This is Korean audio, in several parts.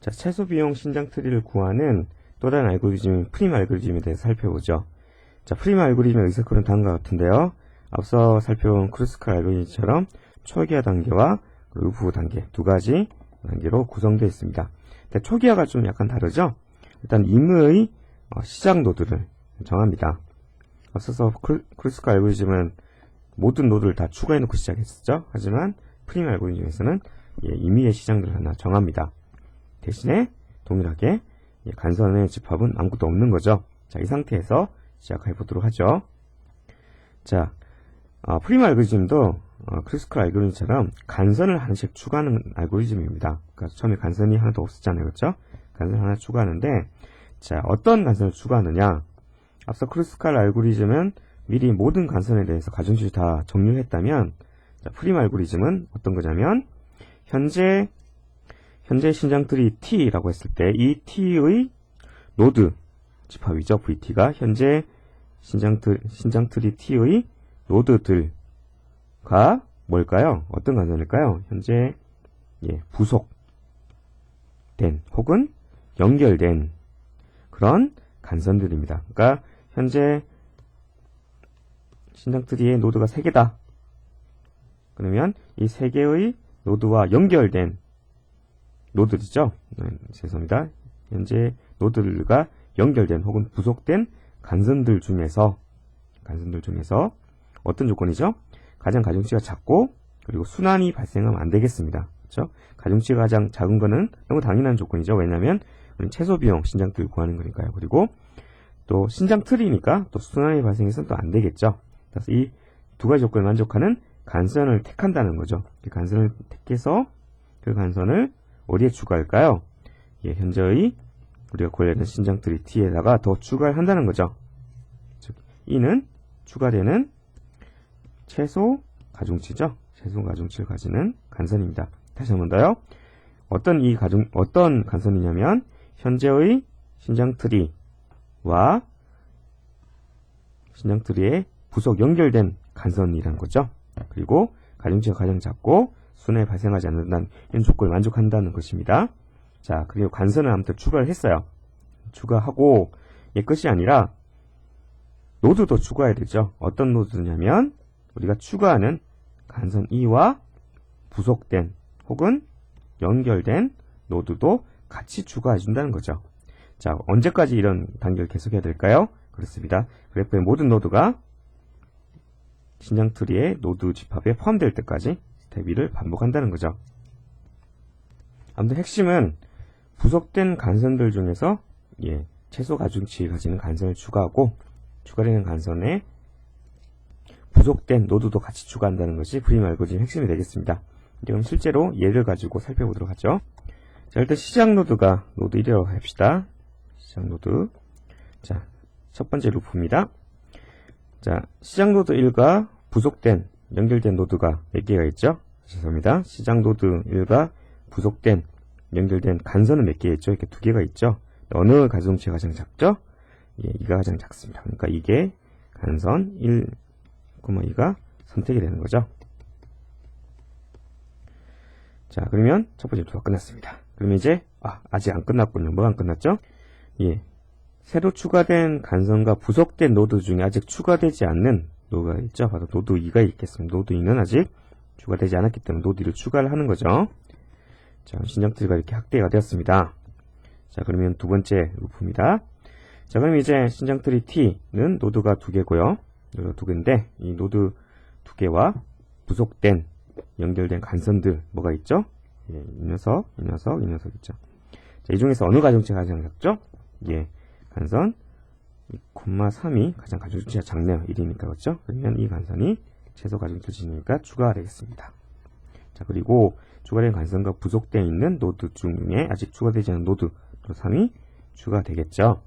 자, 최소 비용 신장 트리를 구하는 또 다른 알고리즘인 프림 알고리즘에 대해서 살펴보죠. 자, 프림 알고리즘의 의사클은 다음과 같은데요. 앞서 살펴본 크루스칼 알고리즘처럼 초기화 단계와 루프 단계 두 가지 단계로 구성되어 있습니다. 초기화가 좀 약간 다르죠? 일단 임의 어, 시작 노드를 정합니다. 앞서서 크루- 크루스칼 알고리즘은 모든 노드를 다 추가해놓고 시작했었죠. 하지만 프림 알고리즘에서는 예, 임의의 시장들을 하나 정합니다. 대신에 동일하게 예, 간선의 집합은 아무것도 없는 거죠. 자, 이 상태에서 시작해 보도록 하죠. 자, 어, 프림 알고리즘도 어, 크리스컬 알고리즘처럼 간선을 하나씩 추가하는 알고리즘입니다. 그러니까 처음에 간선이 하나도 없었잖아요. 그렇죠? 간선 하나 추가하는데 자, 어떤 간선을 추가하느냐? 앞서 크리스컬 알고리즘은 미리 모든 간선에 대해서 가중치를 다 정리를 했다면 자, 프림 알고리즘은 어떤 거냐면 현재 현재 신장트리 T라고 했을 때 이 T의 노드 집합이죠. VT가 현재 신장트, 신장트리 T의 노드들과 뭘까요? 어떤 간선일까요? 현재 예, 부속된 혹은 연결된 그런 간선들입니다. 그러니까 현재 신장트리의 노드가 3개다. 그러면 이 3개의 노드와 연결된 노드죠. 네, 죄송합니다. 현재 노드가 연결된 혹은 부속된 간선들 중에서 간선들 중에서 어떤 조건이죠? 가장 가중치가 작고 그리고 순환이 발생하면 안 되겠습니다. 그렇죠? 가중치가 가장 작은 거는 너무 당연한 조건이죠. 왜냐하면 최소 비용 신장틀 구하는 거니까요. 그리고 또 신장 틀이니까 또 순환이 발생해서는 또 안 되겠죠. 그래서 이 두 가지 조건을 만족하는 간선을 택한다는 거죠. 그 간선을 택해서 그 간선을 어디에 추가할까요? 예, 현재의 우리가 구하려는 신장들이 t에다가 더 추가를 한다는 거죠. 즉, 이는 추가되는 최소 가중치죠. 최소 가중치를 가지는 간선입니다. 다시 한 번 더요. 어떤 이 가중, 어떤 간선이냐면, 현재의 신장 트리와 신장 트리의 부속 연결된 간선이라는 거죠. 그리고 가중치가 가장 작고 순환이 발생하지 않는다는 조건을 만족한다는 것입니다. 자, 그리고 간선을 아무튼 추가를 했어요. 추가하고 이 끝이 아니라 노드도 추가해야 되죠. 어떤 노드냐면 우리가 추가하는 간선 2와 부속된 혹은 연결된 노드도 같이 추가해 준다는 거죠. 자, 언제까지 이런 단계를 계속해야 될까요? 그렇습니다. 그래프의 모든 노드가 신장 트리의 노드 집합에 포함될 때까지 2를 반복한다는 거죠. 아무튼 핵심은 부속된 간선들 중에서 예, 최소 가중치 가지는 간선을 추가하고 추가되는 간선에 부속된 노드도 같이 추가한다는 것이 프림 알고리즘 핵심이 되겠습니다. 그럼 실제로 예를 가지고 살펴보도록 하죠. 자, 일단 시작 노드가 노드 1이라고 합시다. 시작 노드. 자, 첫 번째 루프입니다. 자, 시작 노드 1과 부속된, 연결된 노드가 몇 개가 있죠? 죄송합니다. 시작 노드 1과 부속된, 연결된 간선은 몇 개 있죠? 이렇게 두 개가 있죠? 어느 가중치가 가장 작죠? 예, 이가 가장 작습니다. 그러니까 이게 간선 1,2가 선택이 되는 거죠. 자, 그러면 첫 번째 루프가 끝났습니다. 그러면 이제, 아, 아직 안 끝났군요. 뭐가 안 끝났죠? 예. 새로 추가된 간선과 부속된 노드 중에 아직 추가되지 않는 노드가 있죠. 바로 노드 2가 있겠습니다. 노드 2는 아직 추가되지 않았기 때문에 노드 2를 추가를 하는 거죠. 자, 신장트리가 이렇게 확대가 되었습니다. 자, 그러면 두 번째 루프입니다. 자, 그럼 이제 신장트리 T는 노드가 두 개고요. 노드가 두 개인데, 이 노드 두 개와 부속된, 연결된 간선들, 뭐가 있죠? 예, 이 녀석, 이 녀석, 이 녀석 있죠. 자, 이 중에서 어느 가중치가 가장 작죠? 예, 간선 2,3이 가장 가중치가 작네요. 1이니까 그렇죠? 그러면 이 간선이 최소 가중치니까 추가가 되겠습니다. 자, 그리고 추가된 간선과 부속되어 있는 노드 중에 아직 추가되지 않은 노드 또 3이 추가되겠죠.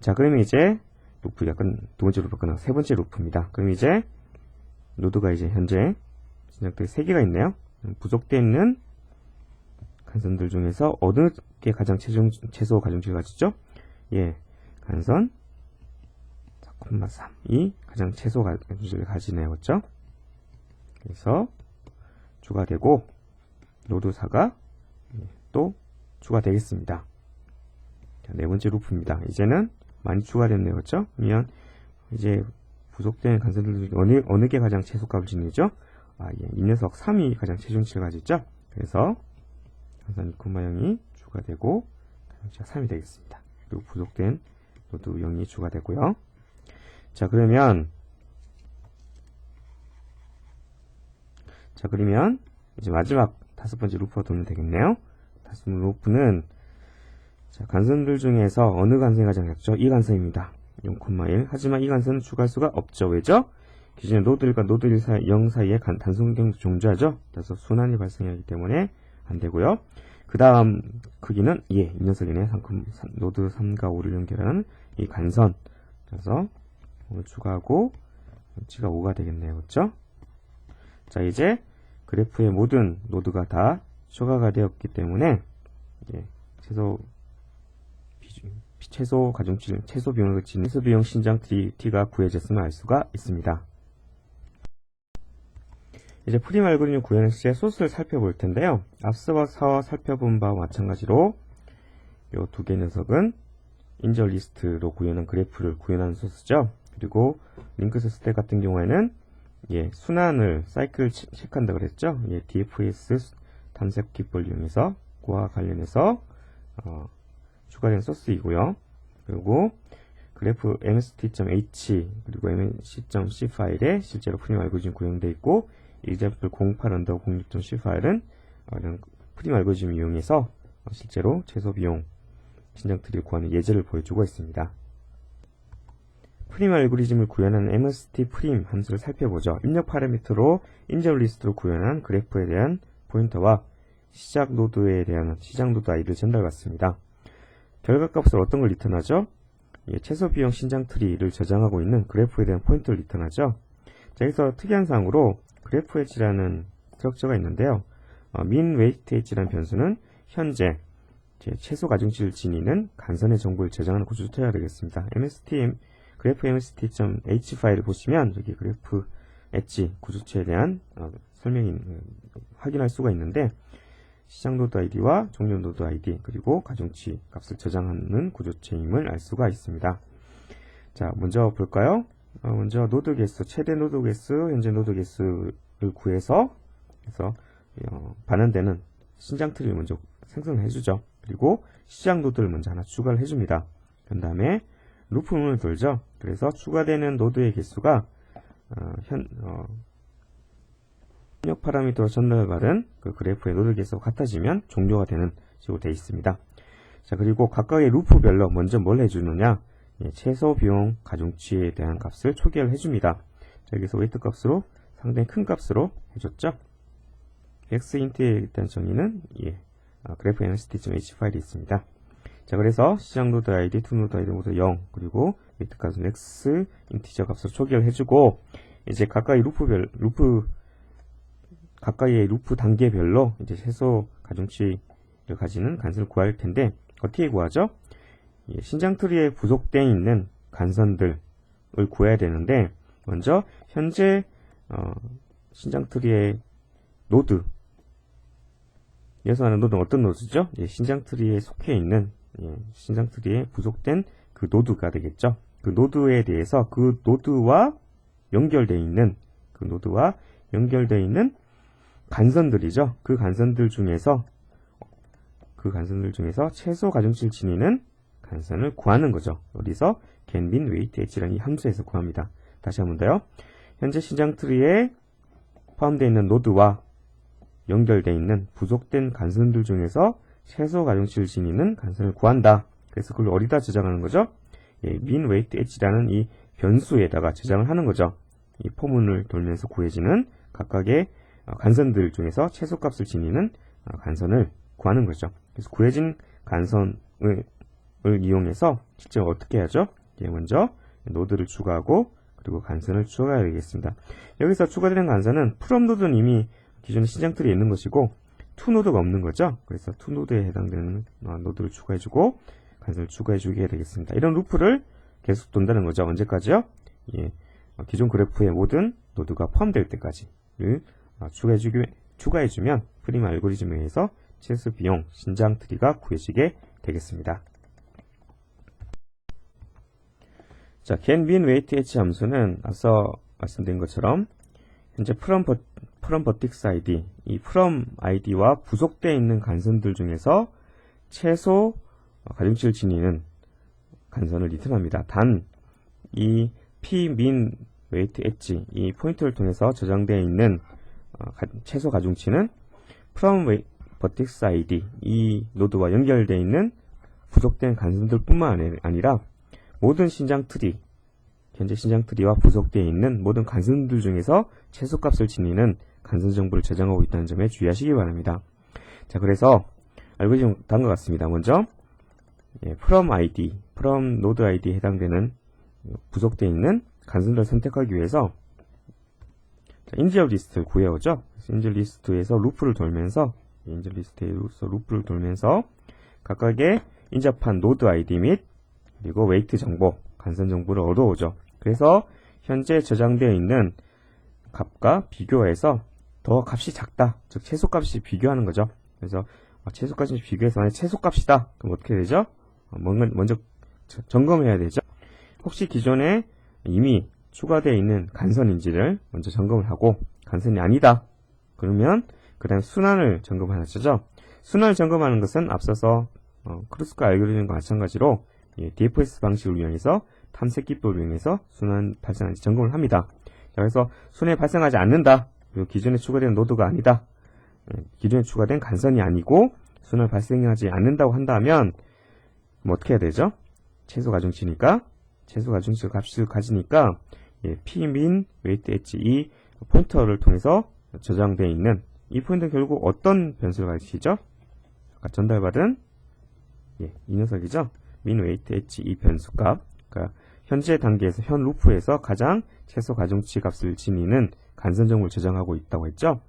자, 그러면 이제 루프 약간 두 번째 루프 끝나고 세 번째 루프입니다. 그럼 이제 노드가 이제 현재 진작들이 세 개가 있네요. 부속되어 있는 간선들 중에서 어느 게 가장 최종, 최소 가중치가 가지죠? 예, 간선 4,3이 가장 최소 가중치를 가지네요. 그렇죠? 그래서 추가되고 노드 4가 또 추가되겠습니다. 자, 네 번째 루프입니다. 이제는 많이 추가됐네요. 그렇죠? 그러면 이제 부속된 간선들 중 어느, 어느 게 가장 최소값을 지니죠? 아, 예. 이 녀석 3이 가장 최종치를 가졌죠? 그래서 간선 2,0이 추가되고 가정치가 3이 되겠습니다. 그리고 부속된 노드 0이 추가되고요. 자, 그러면 자, 그러면 이제 마지막 다섯 번째 루프가 돌면 되겠네요. 다섯 번째 루프는 자, 간선들 중에서 어느 간선이 가장 작죠? 이 간선입니다. 0,1. 하지만 이 간선은 추가할 수가 없죠. 왜죠? 기존의 노드 1과 노드 1 사이, 0 사이에 간, 단순경도 존재하죠. 그래서 순환이 발생하기 때문에 안 되고요. 그 다음 크기는 예, 이 녀석이네. 3, 노드 3과 5를 연결하는 이 간선. 그래서 오늘 추가하고 위치가 5가 되겠네요. 그렇죠? 자, 이제 그래프의 모든 노드가 다 추가가 되었기 때문에 예, 최소 비중, 최소 가중치, 최소 비용을 그치는 최소 비용 신장 T가 구해졌음을 알 수가 있습니다. 이제 프림 알고리즘 구현 시에 소스를 살펴볼 텐데요. 앞서서 살펴본 바와 마찬가지로 이 두 개 녀석은 인저 리스트로 구현한 그래프를 구현하는 소스죠. 그리고 링크 소스 때 같은 경우에는 예, 순환을 사이클 체- 체크한다 그랬죠. 예, DFS 탐색 기법을 이용해서 그와 관련해서 어, 추가된 소스이고요. 그리고 그래프 mst.h 그리고 mc.c 파일에 실제로 프림 알고리즘 구현되어 있고 example 08 언더 06.c 파일은 어, 프림 알고리즘 이용해서 어, 실제로 최소 비용 신장 트리를 구하는 예제를 보여주고 있습니다. 프림 알고리즘을 구현하는 mst 프림 함수를 살펴보죠. 입력 파라미터로 인저 리스트로 구현한 그래프에 대한 포인터와 시작 노드에 대한 시작 노드 아이를 전달받습니다. 결과 값을 어떤 걸 리턴하죠? 예, 최소 비용 신장 트리를 저장하고 있는 그래프에 대한 포인트를 리턴하죠. 자, 여기서 특이한 사항으로 그래프 엣지라는 스트럭처가 있는데요. 어, min weight 엣지라는 변수는 현재 제 최소 가중치를 지니는 간선의 정보를 저장하는 구조를 써야 되겠습니다. mst mst.h 파일을 보시면 여기 그래프 엣지 구조체에 대한 어, 설명이 음, 확인할 수가 있는데 시장 노드 아이디와 종료 노드 아이디 그리고 가중치 값을 저장하는 구조체임을 알 수가 있습니다. 자, 먼저 볼까요? 어, 먼저 노드 개수, 최대 노드 개수, 현재 노드 개수를 구해서 그래서 어, 반환되는 신장 트리를 먼저 생성해 주죠. 그리고 시장 노드를 먼저 하나 추가를 해줍니다. 그 다음에 루프문을 돌죠. 그래서 추가되는 노드의 개수가 어, 현 어, 입력 파라미터로 전달받은 그 그래프의 노드 개수가 같아지면 종료가 되는 식으로 되어 있습니다. 자 그리고 각각의 루프별로 먼저 뭘 해주느냐 예, 최소 비용 가중치에 대한 값을 초기화를 해줍니다. 자, 여기서 웨이트 값으로 상당히 큰 값으로 해줬죠. x 인트에 대한 정의는 예, 아, 그래프 nst.h 파일이 있습니다. 자 그래서 시장 노드 아이디, 투 노드 아이디 모두 0 그리고 웨이트 값은 x 인티저 값으로 초기화를 해주고 이제 각각의 루프별 루프 가까이의 루프 단계별로 이제 최소 가중치를 가지는 간선을 구할 텐데 어떻게 구하죠? 예, 신장 트리에 부속되어 있는 간선들을 구해야 되는데 먼저 현재 어, 신장 트리의 노드 여기서 하는 노드는 어떤 노드죠? 예, 신장 트리에 속해 있는 예, 신장 트리에 부속된 그 노드가 되겠죠. 그 노드에 대해서 그 노드와 연결되어 있는 그 노드와 연결되어 있는 간선들이죠. 그 간선들 중에서 그 간선들 중에서 최소 가중치를 지니는 간선을 구하는 거죠. 여기서 can-bin weight h라는 이 함수에서 구합니다. 다시 한 번 더요. 현재 신장 트리에 포함되어 있는 노드와 연결되어 있는 부속된 간선들 중에서 최소 가중치를 지니는 간선을 구한다. 그래서 그걸 어디다 저장하는 거죠? 예, min weight h라는 이 변수에다가 저장을 하는 거죠. 이 포문을 돌면서 구해지는 각각의 어, 간선들 중에서 최소값을 지니는 어, 간선을 구하는 거죠. 그래서 구해진 간선을 을 이용해서 실제 어떻게 하죠? 예, 먼저 노드를 추가하고 그리고 간선을 추가해야 되겠습니다. 여기서 추가되는 간선은 프롬 노드는 이미 기존의 신장 틀에 있는 것이고 투 노드가 없는 거죠. 그래서 투 노드에 해당되는 어, 노드를 추가해주고 간선을 추가해주게 되겠습니다. 이런 루프를 계속 돈다는 거죠. 언제까지요? 예, 어, 기존 그래프의 모든 노드가 포함될 때까지를 어, 추가해주기, 추가해주면 프림 알고리즘에 의해서 최소 비용 신장 트리가 구해지게 되겠습니다. 자, get min weight h 함수는 앞서 말씀드린 것처럼 현재 from, 버- from vertex id, 이 from id와 부속되어 있는 간선들 중에서 최소 어, 가중치를 지니는 간선을 리턴합니다. 단, 이 p min weight h, 이 포인트를 통해서 저장되어 있는 어, 가- 최소 가중치는 from vertex id, 이 노드와 연결되어 있는 부속된 간선들 뿐만 아니- 아니라 모든 신장 트리, 현재 신장 트리와 부속되어 있는 모든 간선들 중에서 최소값을 지니는 간선 정보를 저장하고 있다는 점에 주의하시기 바랍니다. 자, 그래서 알고리즘 다음과 같습니다. 먼저 예, from id, from node id에 해당되는 부속되어 있는 간선들을 선택하기 위해서 자, 인지어 리스트를 구해오죠. 인지어 리스트에서 루프를 돌면서 인지어 리스트에서 루프를 돌면서 각각의 인접한 노드 아이디 및 그리고 웨이트 정보, 간선 정보를 얻어오죠. 그래서 현재 저장되어 있는 값과 비교해서 더 값이 작다, 즉 최소값이 비교하는 거죠. 그래서 어, 최소값이 비교해서 만약 최소값이다, 그럼 어떻게 되죠? 어, 뭔가 먼저 저- 점검해야 되죠. 혹시 기존에 이미 추가되어 있는 간선인지를 먼저 점검을 하고 간선이 아니다. 그러면 그 다음 순환을 점검하는 거죠. 순환을 점검하는 것은 앞서서 어, 크루스카 알고리즘과 마찬가지로 예, DFS 방식을 이용해서 탐색 기법을 이용해서 순환 발생하는지 점검을 합니다. 자, 그래서 순환이 발생하지 않는다. 그리고 기존에 추가된 노드가 아니다. 예, 기존에 추가된 간선이 아니고 순환 발생하지 않는다고 한다면 뭐 어떻게 해야 되죠? 최소 가중치니까 최소 가중치 값을 가지니까 예, p min weight h 이 포인터를 통해서 저장되어 있는 이 포인트는 결국 어떤 변수를 가리키죠? 아까 전달받은 예, 이 녀석이죠. min weight h 이 변수값 그러니까 현재 단계에서 현 루프에서 가장 최소 가중치 값을 지니는 간선 정보를 저장하고 있다고 했죠.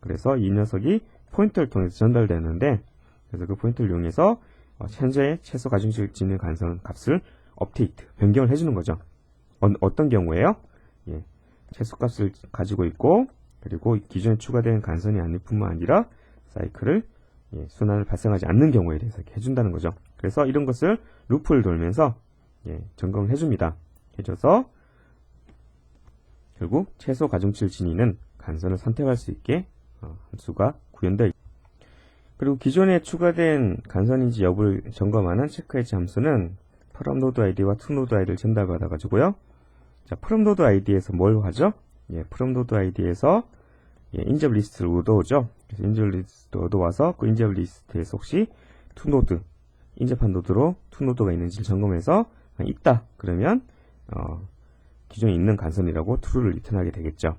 그래서 이 녀석이 포인트를 통해서 전달되는데 그래서 그 포인트를 이용해서 어, 현재 최소 가중치를 지니는 간선 값을 업데이트, 변경을 해주는 거죠. 어, 떤 경우에요? 예, 최소 값을 가지고 있고 그리고 기존에 추가된 간선이 아닐 뿐만 아니라 사이클을 예, 순환을 발생하지 않는 경우에 대해서 이렇게 해준다는 거죠. 그래서 이런 것을 루프를 돌면서 예, 점검을 해줍니다. 해줘서 결국 최소 가중치를 지니는 간선을 선택할 수 있게 어, 함수가 구현되어 있 그리고 기존에 추가된 간선인지 여부를 점검하는 체크해지 함수는 프롬 노드 아이디와 투 노드 아이디를 전달받아 가지고요. 자, 프롬 노드 아이디에서 뭘 하죠? 예, 프롬 노드 아이디에서 예, 인접 리스트를 얻어오죠. 그래서 인접 리스트 얻어와서 그 인접 리스트에서 혹시 투 노드 인접한 노드로 투 노드가 있는지 점검해서 아, 있다. 그러면 어, 기존에 있는 간선이라고 true를 리턴하게 되겠죠.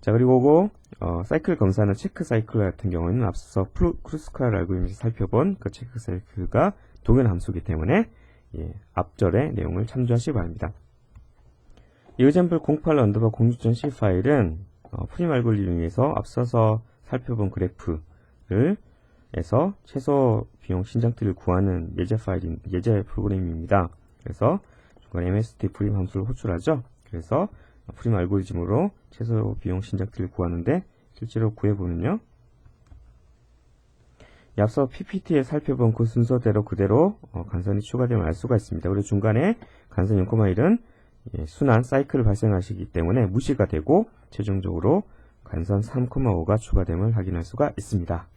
자 그리고 그 어, 사이클 검사는 체크 사이클 같은 경우에는 앞서 크루스카를 알고리즘에서 살펴본 그 체크 사이클과 동일 함수이기 때문에 예, 앞절의 내용을 참조하시기 바랍니다. 이 example 08 언더바 06.c 파일은 어, 프림 알고리즘에서 앞서서 살펴본 그래프를 에서 최소 비용 신장트를 구하는 예제 파일인 예제 프로그램입니다. 그래서 중간에 MST 프림 함수를 호출하죠. 그래서 프림 알고리즘으로 최소 비용 신장트를 구하는데 실제로 구해보면요. 이 앞서 PPT에 살펴본 그 순서대로 그대로 어, 간선이 추가되면 알 수가 있습니다. 그리고 중간에 간선 0,1은 예, 순환 사이클을 발생하시기 때문에 무시가 되고 최종적으로 간선 3,5가 추가됨을 확인할 수가 있습니다.